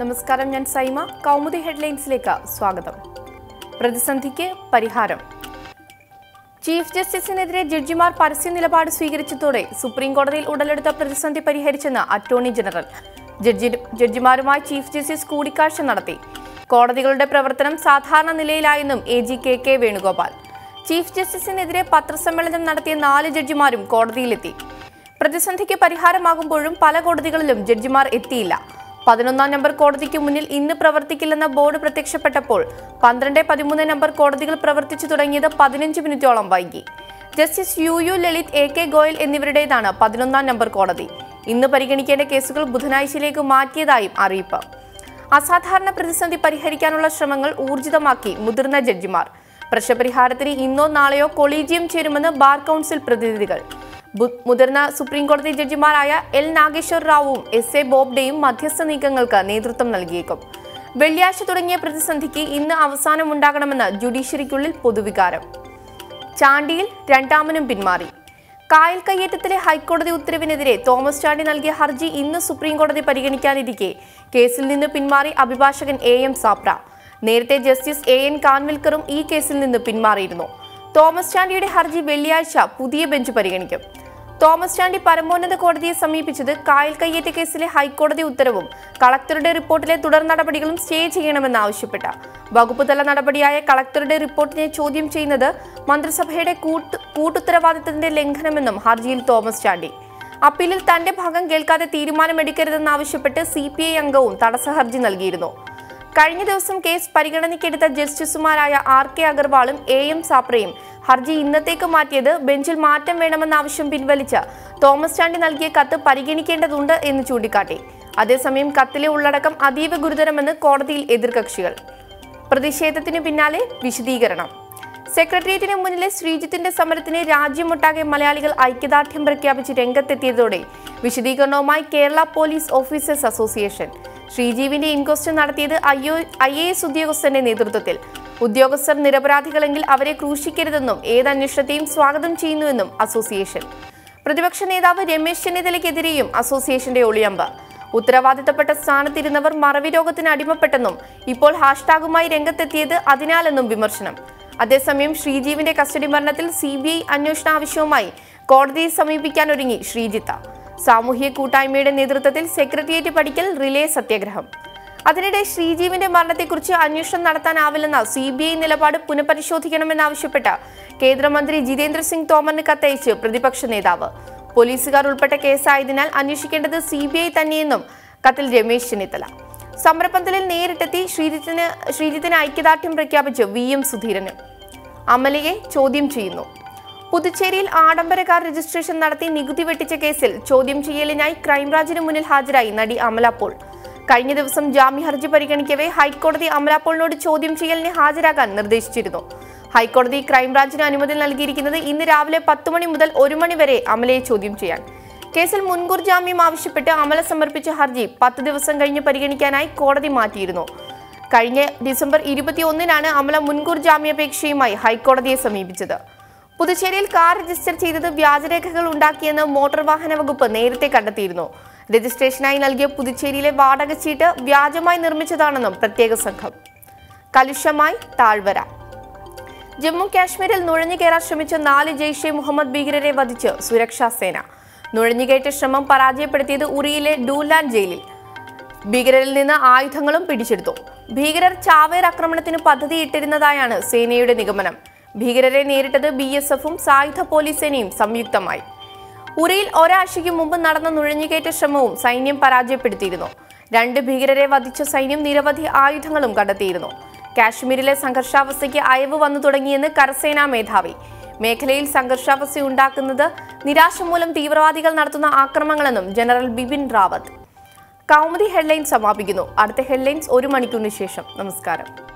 നമസ്കാരം ഞാൻ സൈമ. കൗമുദി ഹെഡ്ലൈൻസിലേക്ക് സ്വാഗതം. പ്രതിസന്ധിക്ക് പരിഹാരം. ചീഫ് ജസ്റ്റിസിനെതിരെ ജഡ്ജിമാർ പരസ്യ നിലപാട് സ്വീകരിച്ചതോടെ സുപ്രീം കോടതിയിൽ ഉടലെടുത്ത പ്രതിസന്ധി പരിഹരിച്ചെന്ന് അറ്റോർണി ജനറൽ. ജഡ്ജി ജഡ്ജിമാരുമായി ചീഫ് ജസ്റ്റിസ് കൂടിക്കാഴ്ച നടത്തി. കോടതികളുടെ പ്രവർത്തനം സാധാരണ നിലയിലായെന്നും A G K K Venugopal. Chief ജസ്റ്റിസിനെതിരെ പത്രസമ്മേളനം നടത്തിയ നാല് ജഡ്ജിമാരും കോടതിയിലെത്തി. പ്രതിസന്ധിക്ക് പരിഹാരമാകുമ്പോഴും പല കോടതികളിലും ജഡ്ജിമാർ എത്തിയില്ല. പതിനൊന്നാം നമ്പർ കോടതിക്ക് മുന്നിൽ ഇന്ന് പ്രവർത്തിക്കില്ലെന്ന ബോർഡ് പ്രത്യക്ഷപ്പെട്ടപ്പോൾ പന്ത്രണ്ട് പതിമൂന്ന് നമ്പർ കോടതികൾ പ്രവർത്തിച്ചു തുടങ്ങിയത് പതിനഞ്ച് മിനിറ്റോളം വൈകി. Justice U U Lalit A K Goel എന്നിവരുടേതാണ് പതിനൊന്നാം നമ്പർ കോടതി. ഇന്ന് പരിഗണിക്കേണ്ട കേസുകൾ ബുധനാഴ്ചയിലേക്ക് മാറ്റിയതായും അറിയിപ്പ്. അസാധാരണ പ്രതിസന്ധി പരിഹരിക്കാനുള്ള ശ്രമങ്ങൾ ഊർജിതമാക്കി മുതിർന്ന ജഡ്ജിമാർ. പ്രശ്നപരിഹാരത്തിന് ഇന്നോ നാളെയോ കൊളീജിയം ചേരുമെന്ന് ബാർ കൗൺസിൽ പ്രതിനിധികൾ. മുതിർന്ന സുപ്രീം കോടതി ജഡ്ജിമാരായ എൽ നാഗേശ്വർ റാവുവും എസ് എ ബോബ്ഡെയും മധ്യസ്ഥ നീക്കങ്ങൾക്ക് നേതൃത്വം നൽകിയേക്കും. വെള്ളിയാഴ്ച തുടങ്ങിയ പ്രതിസന്ധിക്ക് ഇന്ന് അവസാനമുണ്ടാകണമെന്ന് ജുഡീഷ്യറിക്കുള്ളിൽ പൊതുവികാരം. ചാണ്ടിയിൽ രണ്ടാമനും പിന്മാറി. കായൽ കയ്യേറ്റത്തിലെ ഹൈക്കോടതി ഉത്തരവിനെതിരെ തോമസ് ചാണ്ടി നൽകിയ ഹർജി ഇന്ന് സുപ്രീം കോടതി പരിഗണിക്കാനിരിക്കെ. കേസിൽ നിന്ന് പിന്മാറി അഭിഭാഷകൻ എ എം സാപ്ര നേരത്തെ ജസ്റ്റിസ് എ എൻ കാൻവിൽക്കറും ഈ കേസിൽ നിന്ന് പിന്മാറിയിരുന്നു. തോമസ് ചാണ്ടിയുടെ ഹർജി വെള്ളിയാഴ്ച പുതിയ ബെഞ്ച് പരിഗണിക്കും. തോമസ് ചാണ്ടി പരമോന്നത കോടതിയെ സമീപിച്ചത് കായൽ കയ്യേറ്റ കേസിലെ ഹൈക്കോടതി ഉത്തരവും കളക്ടറുടെ റിപ്പോർട്ടിലെ തുടർ നടപടികളും സ്റ്റേ ചെയ്യണമെന്നാവശ്യപ്പെട്ട വകുപ്പ് തല നടപടിയായ കളക്ടറുടെ റിപ്പോർട്ടിനെ ചോദ്യം ചെയ്യുന്നത് മന്ത്രിസഭയുടെ കൂട്ടുത്തരവാദിത്തത്തിന്റെ ലംഘനമെന്നും ഹർജിയിൽ തോമസ് ചാണ്ടി. അപ്പീലിൽ തന്റെ ഭാഗം കേൾക്കാതെ തീരുമാനമെടുക്കരുതെന്നാവശ്യപ്പെട്ട് സി പി ഐ അംഗവും തടസ്സ ഹർജി നൽകിയിരുന്നു. കഴിഞ്ഞ ദിവസം കേസ് പരിഗണനയ്ക്കെടുത്ത ജസ്റ്റിസുമാരായ ആർ കെ അഗർവാളും എ എം സാപ്രയും ഹർജി ഇന്നത്തേക്ക് മാറ്റിയത് ബെഞ്ചിൽ മാറ്റം വേണമെന്ന ആവശ്യം പിൻവലിച്ച് തോമസ് ചാണ്ടി നൽകിയ കത്ത് പരിഗണിക്കേണ്ടതുണ്ട് എന്ന് ചൂണ്ടിക്കാട്ടി. അതേസമയം കത്തിലെ ഉള്ളടക്കം അതീവ ഗുരുതരമെന്ന് കോടതിയിൽ എതിർകക്ഷികൾ. പ്രതിഷേധത്തിന് പിന്നാലെ വിശദീകരണം. സെക്രട്ടേറിയറ്റിന് മുന്നിലെ ശ്രീജിത്തിന്റെ സമരത്തിന് രാജ്യമൊട്ടാകെ മലയാളികൾ ഐക്യദാർഢ്യം പ്രഖ്യാപിച്ച് രംഗത്തെത്തിയതോടെ വിശദീകരണവുമായി കേരള പോലീസ് ഓഫീസേഴ്സ് അസോസിയേഷൻ. ശ്രീജീവിന്റെ ഇൻക്വസ്റ്റ് നടത്തിയത് ഐ എ എസ് ഉദ്യോഗസ്ഥന്റെ നേതൃത്വത്തിൽ. ഉദ്യോഗസ്ഥർ നിരപരാധികളെങ്കിൽ അവരെ ക്രൂശിക്കരുതെന്നും ഏത് അന്വേഷണത്തെയും സ്വാഗതം ചെയ്യുന്നുവെന്നും അസോസിയേഷൻ. പ്രതിപക്ഷ നേതാവ് രമേശ് ചെന്നിത്തലയ്ക്കെതിരെയും അസോസിയേഷന്റെ ഒളിയമ്പ്. ഉത്തരവാദിത്തപ്പെട്ട സ്ഥാനത്തിരുന്നവർ മറവി രോഗത്തിന് അടിമപ്പെട്ടെന്നും ഇപ്പോൾ ഹാഷ്ടാഗുമായി രംഗത്തെത്തിയത് അതിനാലെന്നും വിമർശനം. അതേസമയം ശ്രീജീവിന്റെ കസ്റ്റഡി മരണത്തിൽ സി ബി ഐ അന്വേഷണ ആവശ്യവുമായി കോടതിയെ സമീപിക്കാനൊരുങ്ങി ശ്രീജിത്ത. സാമൂഹ്യ കൂട്ടായ്മയുടെ നേതൃത്വത്തിൽ സെക്രട്ടേറിയറ്റ് പഠിക്കൽ റിലേ സത്യാഗ്രഹം. അതിനിടെ ശ്രീജീവിന്റെ മരണത്തെക്കുറിച്ച് അന്വേഷണം നടത്താനാവില്ലെന്ന സി ബി ഐ നിലപാട് പുനഃപരിശോധിക്കണമെന്നാവശ്യപ്പെട്ട് കേന്ദ്രമന്ത്രി ജിതേന്ദ്ര സിംഗ് തോമറിന് കത്തയച്ച് പ്രതിപക്ഷ നേതാവ്. പോലീസുകാർ ഉൾപ്പെട്ട കേസായതിനാൽ അന്വേഷിക്കേണ്ടത് സി ബി ഐ തന്നെയെന്നും കത്തിൽ രമേശ് ചെന്നിത്തല. സമരപന്തലിൽ നേരിട്ടെത്തി ശ്രീജിത്തിന് ശ്രീജിത്തിന് ഐക്യദാർഢ്യം പ്രഖ്യാപിച്ച് വി എം സുധീരന്. അമലയെ ചോദ്യം ചെയ്യുന്നു. പുതുച്ചേരിയിൽ ആഡംബര കാർ രജിസ്ട്രേഷൻ നടത്തി നികുതി വെട്ടിച്ച കേസിൽ ചോദ്യം ചെയ്യലിനായി ക്രൈംബ്രാഞ്ചിന് മുന്നിൽ ഹാജരായി നടി അമല കഴിഞ്ഞ ദിവസം ജാമ്യ ഹർജി പരിഗണിക്കവേ ഹൈക്കോടതി അമല ചോദ്യം ചെയ്യലിന് ഹാജരാകാൻ നിർദ്ദേശിച്ചിരുന്നു. ഹൈക്കോടതി ക്രൈംബ്രാഞ്ചിന് അനുമതി നൽകിയിരിക്കുന്നത് ഇന്ന് രാവിലെ പത്ത് മണി മുതൽ ഒരു മണി വരെ അമലയെ ചോദ്യം ചെയ്യാൻ. കേസിൽ മുൻകൂർ ജാമ്യം ആവശ്യപ്പെട്ട് അമല സമർപ്പിച്ച ഹർജി പത്ത് ദിവസം കഴിഞ്ഞ് പരിഗണിക്കാനായി കോടതി മാറ്റിയിരുന്നു. കഴിഞ്ഞ ഡിസംബർ ഇരുപത്തിയൊന്നിനാണ് അമല മുൻകൂർ ജാമ്യാപേക്ഷയുമായി ഹൈക്കോടതിയെ സമീപിച്ചത്. പുതുച്ചേരിയിൽ കാർ രജിസ്റ്റർ ചെയ്തത് വ്യാജരേഖകൾ ഉണ്ടാക്കിയെന്ന് മോട്ടോർ വാഹന വകുപ്പ് നേരത്തെ കണ്ടെത്തിയിരുന്നു. രജിസ്ട്രേഷനായി നൽകിയ പുതുച്ചേരിയിലെ വാടക ചീട്ട് വ്യാജമായി നിർമ്മിച്ചതാണെന്നും പ്രത്യേക സംഘം. കലുഷമായി താഴ്വര. ജമ്മു കാശ്മീരിൽ നുഴഞ്ഞുകയറാൻ ശ്രമിച്ച നാല് ജെയ്ഷെ മുഹമ്മദ് ഭീകരരെ വധിച്ച് സുരക്ഷാ സേന. നുഴഞ്ഞുകയറ്റ ശ്രമം പരാജയപ്പെടുത്തിയത് ഉറിയിലെ ഡൂലാൻ ജയിലിൽ. ഭീകരരിൽ നിന്ന് ആയുധങ്ങളും പിടിച്ചെടുത്തു. ഭീകരർ ചാവേർ ആക്രമണത്തിന് പദ്ധതിയിട്ടിരുന്നതായാണ് സേനയുടെ നിഗമനം. ഭീകരരെ നേരിട്ടത് ബി എസ് എഫും സായുധ പോലീസ് സേനയും സംയുക്തമായി. ഉറിയിൽ ഒരാഴ്ചയ്ക്ക് മുമ്പ് നടന്ന നുഴഞ്ഞുകയറ്റ ശ്രമവും സൈന്യം പരാജയപ്പെടുത്തിയിരുന്നു. രണ്ട് ഭീകരരെ വധിച്ച സൈന്യം നിരവധി ആയുധങ്ങളും കണ്ടെത്തിയിരുന്നു. കാശ്മീരിലെ സംഘർഷാവസ്ഥയ്ക്ക് അയവ് വന്നു തുടങ്ങിയെന്ന് കരസേനാ മേധാവി. മേഖലയിൽ സംഘർഷാവസ്ഥ ഉണ്ടാക്കുന്നത് നിരാശ മൂലം തീവ്രവാദികൾ നടത്തുന്ന ആക്രമണങ്ങളെന്നും ജനറൽ ബിപിൻ റാവത്ത്. കൗമുദി ഹെഡ്ലൈൻസ് സമാപിക്കുന്നു. അടുത്ത ഹെഡ്ലൈൻസ് ഒരു മണിക്കൂറിന് ശേഷം. നമസ്കാരം.